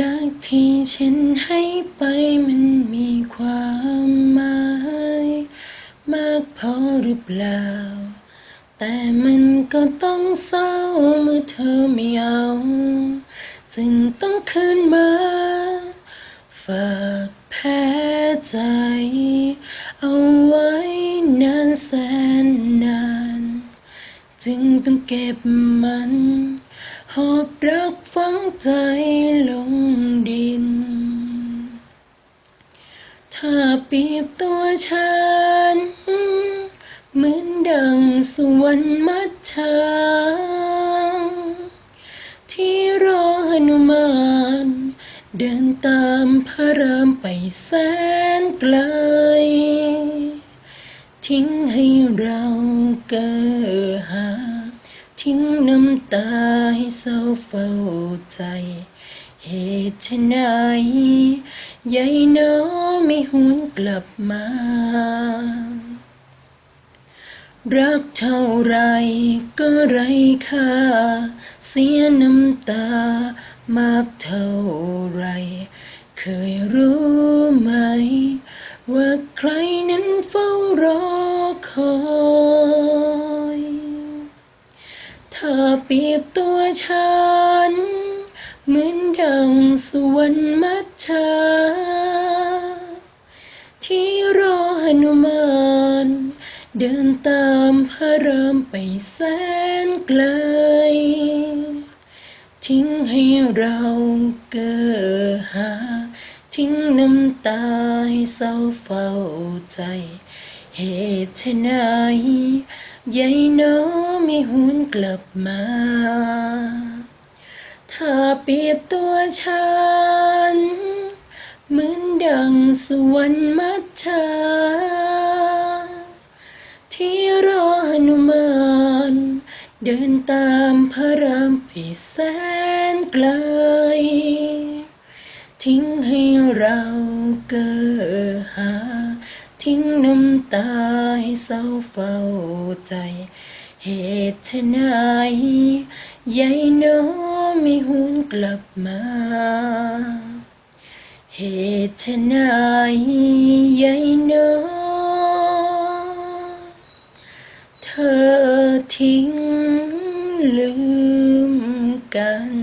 รักที่ฉันให้ไปมันมีความหมายมากพอหรือเปล่า แต่มันก็ต้องเศร้าเมื่อเธอไม่เอา จึงต้องคืนมา ฝากแพ้ใจ เอาไว้นานแสนนาน จึงต้องเก็บมัน หอบรักฝังใจ บตัวฉัน เหมือนดังสวรรค์มัดชางที่รอหนุมาน เดินตามพระรามไปแสนไกล ทิ้งให้เราเก้อหา ทิ้งน้ำตาให้เศร้าเฝ้าใจ เหตุไฉนยายน้อไม่หวนกลับมา รักเท่าไรก็ไรค่า เสียน้ำตามากเท่าไร เคยรู้ไหม ว่าใครนั้นเฝ้ารอคอยถ้าเปรียบตัวฉัน สวรรค์มัจฉาที่รอหนุมานเดินตามพระรามไปแสนไกล ทิ้งให้เราเก้อหา ทิ้งน้ำตาให้เศร้าเฝ้าใจ เหตุไฉนยายน้อไม่หวนกลับมา ถ้าเปรียบตัวฉัน เหมือนดังสวรรค์มัจฉาที่รอหนุมานเดินตามพระรามไปแสนไกล ทิ้งให้เราเก้อหา ทิ้งน้ำตาให้เศร้าเฝ้าใจ เหตุไฉน ยายน้อไม่หุนกลับมา เหตุไะนายยายน้อเธอทิ้งลืมกัน